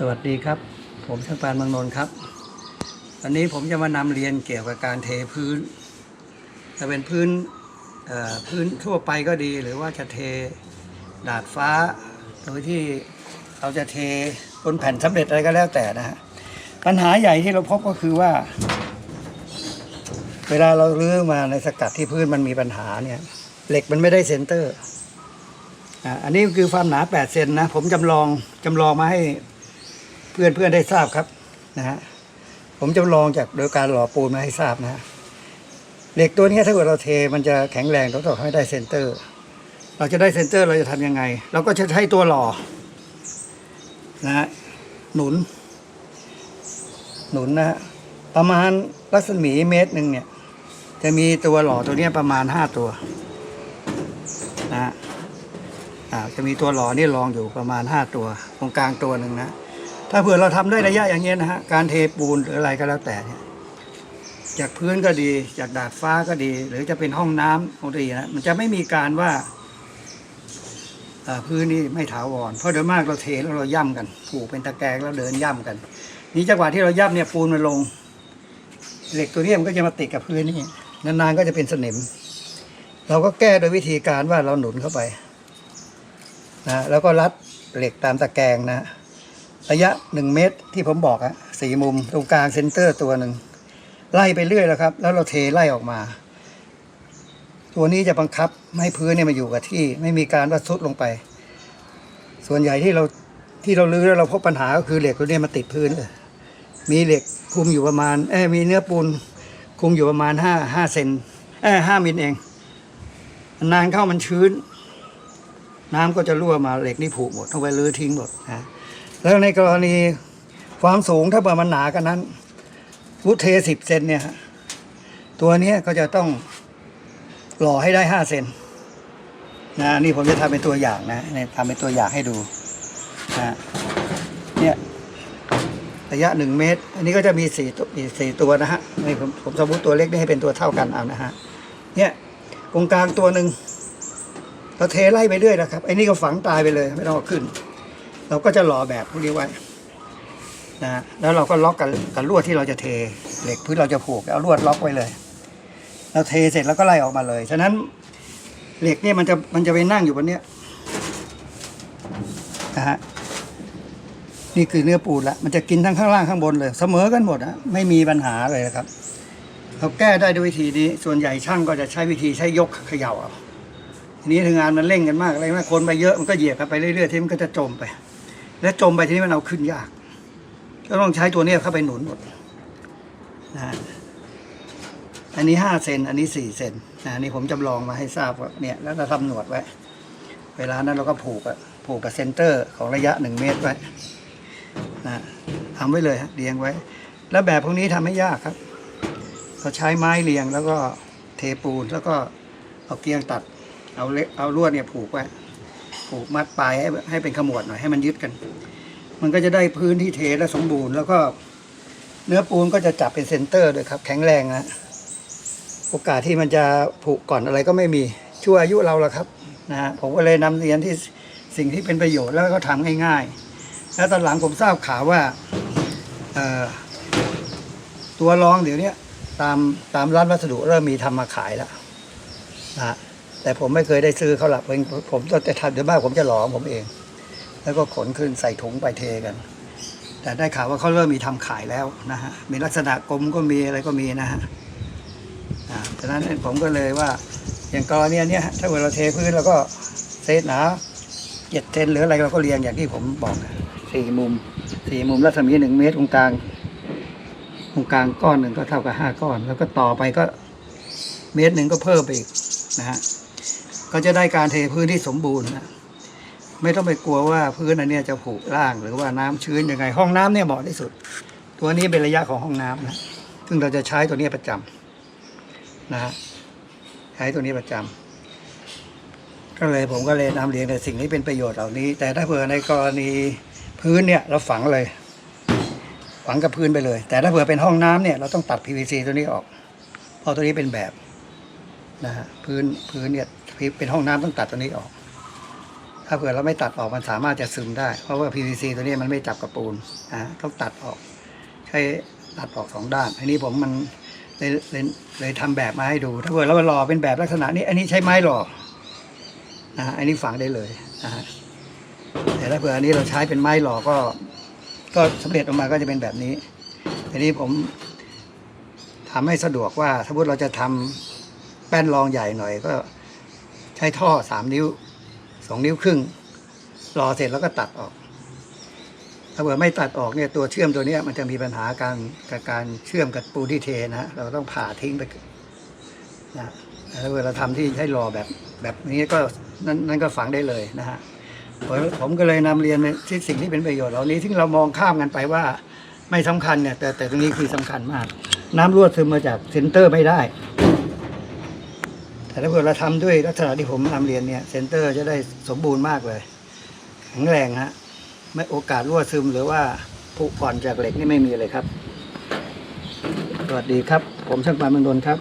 สวัสดีครับ ผมช่างปานเมืองนนท์ครับวันนี้ผมจะมานำเรียนเกี่ยวกับการเทพื้น จะเป็นพื้นพื้นทั่วไปก็ดี หรือว่าจะเทดาดฟ้า โดยที่เราจะเทบนแผ่นสำเร็จอะไรก็แล้วแต่นะฮะปัญหาใหญ่ที่เราพบก็คือว่า เวลาเราลื้อมาในสกัดที่พื้นมันมีปัญหาเนี่ยเหล็กมันไม่ได้เซนเตอร์อันนี้คือความหนา 8 เซนนะ ผมจำลองจำลองมาให้ พื่อนเพื่อนได้ทราบครับนะฮะผมจำลองจากโดยการหล่อปูนมาให้ทราบนะฮะเหล็กตัวนี้ถ้าเกิดเราเทมันจะแข็งแรงเราต้องให้ได้เซนเตอร์ เราจะได้เซนเตอร์เราจะทำยังไง เราก็จะใช้ตัวหล่อนะฮะหนุน หนุนนะฮะประมาณรัศมีเมตรหนึ่งเนี่ย จะมีตัวหล่อตัวนี้ประมาณห้าตัวนะฮะอ่าจะมีตัวหล่อนี่รองอยู่ประมาณห้าตัว ตรงกลางตัวหนึ่งนะ ถ้าเผื่อเราทำได้ระยะอย่างเงี้ยนะฮะการเทปูนหรืออะไรก็แล้วแต่เนี่ยจากพื้นก็ดี จากดาดฟ้าก็ดี หรือจะเป็นห้องน้ำก็ดีนะมันจะไม่มีการว่าพื้นนี่ไม่ถาวรเพราะโดยมากเราเทแล้วเราย่ำกันผูกเป็นตะแกรงแล้วเดินย่ำกัน นี่จังหวะที่เราย่ำเนี่ยปูนมันลง เหล็กตัวเนี้ยมันก็จะมาติดกับพื้นนี่นานๆก็จะเป็นสนิม เราก็แก้โดยวิธีการว่าเราหนุนเข้าไปนะแล้วก็รัดเหล็กตามตะแกรงนะ ระยะหนึ่งเมตรที่ผมบอกอะสี่มุมตรงกลางเซนเตอร์ตัวหนึ่งไล่ไปเรื่อยแล้วครับ แล้วเราเทไล่ออกมา ตัวนี้จะบังคับไม่ให้พื้นเนี่ยมาอยู่กับที่ไม่มีการว่าซุดลงไป ส่วนใหญ่ที่เราที่เราลื้อแล้วเราพบปัญหาก็คือเหล็กตัวนี้มาติดพื้นเลยมีเหล็กคุมอยู่ประมาณเอ้มีเนื้อปูนคุมอยู่ประมาณห้าห้าเซนเอ้ห้ามิลเองนานเข้ามันชื้น น้ำก็จะรั่วมาเหล็กนี่ผุหมดต้องไปรื้อทิ้งหมดนะ แล้วในกรณีความสูงถ้าเบอร์มันหนากันนั้น วุฒเทสิบเซนเนี่ยฮะตัวนี้ก็จะต้องหล่อให้ได้ห้าเซนนะนี่ผมจะทำเป็นตัวอย่างนะเนี่ยทำเป็นตัวอย่างให้ดูนะเนี่ยระยะหนึ่งเมตร อันนี้ก็จะมีสี่ตัวมีสี่ตัวนะฮะนี่ผมผมสมมติตัวเล็กนี่ให้เป็นตัวเท่ากันเอานะฮะเนี่ยตรงกลางตัวหนึ่งเราเทไล่ไปเรื่อยนะครับไอ้นี่ก็ฝังตายไปเลย ไม่ต้องขึ้น เราก็จะหล่อแบบพวกนี้ไว้นะแล้วเราก็ล็อกกับกับลวดที่เราจะเทเหล็กพื้นเราจะผูกเอาลวดล็อกไว้เลย เราเทเสร็จแล้วก็ไล่ออกมาเลย ฉะนั้นเหล็กเนี่ยมันจะมันจะไปนั่งอยู่บนเนี้ยนะฮะนี่คือเนื้อปูนละมันจะกินทั้งข้างล่างข้างบนเลย เสมอกันหมดนะไม่มีปัญหาเลยนะครับเราแก้ได้ด้วยวิธีนี้ ส่วนใหญ่ช่างก็จะใช้วิธีใช้ยกเขย่าเอาทีนี้ถึงงานมันเร่งกันมากอะไรมากคนไปเยอะมันก็เหยียบกันไปเรื่อยๆที่มันก็จะจมไป แล้วจมไปทีนี้มันเอาขึ้นยาก ก็ต้องใช้ตัวนี้เข้าไปหนุนหมดนะอันนี้ห้าเซนอันนี้สี่เซนนะอันนี้ผมจำลองมาให้ทราบว่าเนี่ย แล้วเราทำหนวดไว้ เวลานั้นเราก็ผูกอะผูกกับเซนเตอร์ของระยะหนึ่งเมตรไว้นะทำไว้เลยฮะเรียงไว้ แล้วแบบพวกนี้ทำไม่ยากครับเราใช้ไม้เรียงแล้วก็เทปูนแล้วก็เอาเกียงตัด เอาเล็กเอาลวดเนี่ยผูกไว้ ผูกมัดปลายให้ให้เป็นขมวดหน่อยให้มันยึดกัน มันก็จะได้พื้นที่เทและสมบูรณ์ แล้วก็เนื้อปูนก็จะจับเป็นเซนเตอร์ด้วยครับ แข็งแรงนะโอกาสที่มันจะผุก่อนอะไรก็ไม่มีชั่วอายุเราละครับนะฮะผมก็เลยนำเรียนที่สิ่งที่เป็นประโยชน์แล้วก็ทำง่ายๆ แล้วตอนหลังผมทราบข่าวว่าตัวรองเดี๋ยวนี้ตามตามร้านวัสดุเริ่มมีทำมาขายแล้วนะ แต่ผมไม่เคยได้ซื้อเขาหรอกผมผมจะทำเดี๋ยวบ้านผมจะหลอมผมเอง แล้วก็ขนขึ้นใส่ถุงไปเทกัน แต่ได้ข่าวว่าเขาเริ่มมีทำขายแล้วนะฮะมีลักษณะกลมก็มีอะไรก็มีนะฮะอ่าฉะนั้นผมก็เลยว่าอย่างกรณีเนี้ยถ้าเกิดเราเทพื้นเราก็เซตหนาเจ็ดเซนหรืออะไรเราก็เรียงอย่างที่ผมบอกสี่มุมสี่มุมรัศมีหนึ่งเมตรตรงกลางตรงกลางก้อนหนึ่งก็เท่ากับห้าก้อน แล้วก็ต่อไปก็เมตรหนึ่งก็เพิ่มไปอีกนะฮะ ก็จะได้การเทพื้นที่สมบูรณ์นะไม่ต้องไปกลัวว่าพื้นอันนี้จะผุร่างหรือว่าน้ำชื้นยังไง ห้องน้ำเนี่ยเหมาะที่สุด ตัวนี้เป็นระยะของห้องน้ำนะซึ่งเราจะใช้ตัวนี้ประจำนะฮะใช้ตัวนี้ประจำก็เลยผมก็เลยนำเรียนในสิ่งที่เป็นประโยชน์เหล่านี้ แต่ถ้าเผื่อในกรณีพื้นเนี่ยเราฝังเลย ฝังกับพื้นไปเลย แต่ถ้าเผื่อเป็นห้องน้ำเนี่ยเราต้องตัด PVC ตัวนี้ออกเพราะตัวนี้เป็นแบบ นะฮะพื้นพื้นเนี่ยเป็นห้องน้ำต้องตัดตัวนี้ออก ถ้าเผื่อเราไม่ตัดออกมันสามารถจะซึมได้ เพราะว่า PVC ตัวนี้มันไม่จับกับปูนนะต้องตัดออก ใช้ตัดออกสองด้านอันนี้ผมมันเลยเลยเลยทำแบบมาให้ดู ถ้าเผื่อเราหล่อเป็นแบบลักษณะนี้ อันนี้ใช้ไม้หล่อนะฮะอันนี้ฝังได้เลยนะฮะแต่ถ้าเผื่ออันนี้เราใช้เป็นไม้หล่อก็ ก็สำเร็จออกมาก็จะเป็นแบบนี้ทีนี้ผมทำให้สะดวกว่าถ้าพูดเราจะทำ แป้นรองใหญ่หน่อยก็ใช้ท่อสามนิ้วสองนิ้วครึ่งรอเสร็จแล้วก็ตัดออก ถ้าเผื่อไม่ตัดออกเนี่ยตัวเชื่อมตัวนี้มันจะมีปัญหาการกับการเชื่อมกับปูนที่เทนะฮะเราต้องผ่าทิ้งไปนะถ้าเผื่อเราทำที่ให้รอแบบแบบนี้ก็นั่นนั่นก็ฝังได้เลยนะฮะผมก็เลยนำเรียนที่สิ่งที่เป็นประโยชน์เหล่านี้ที่เรามองข้ามกันไปว่าไม่สำคัญเนี่ยแต่แต่ตรงนี้คือสำคัญมาก น้ำรั่วซึมมาจากเซนเตอร์ไม่ได้ แต่ถ้าเกิดเราทำด้วยลักษณะที่ผมนำเรียนเนี่ยเซนเตอร์จะได้สมบูรณ์มากเลย แข็งแรงฮะไม่โอกาสรั่วซึมหรือว่าผุก่อนจากเหล็กนี่ไม่มีเลยครับ สวัสดีครับ ผมช่างปานเมืองนนท์ครับ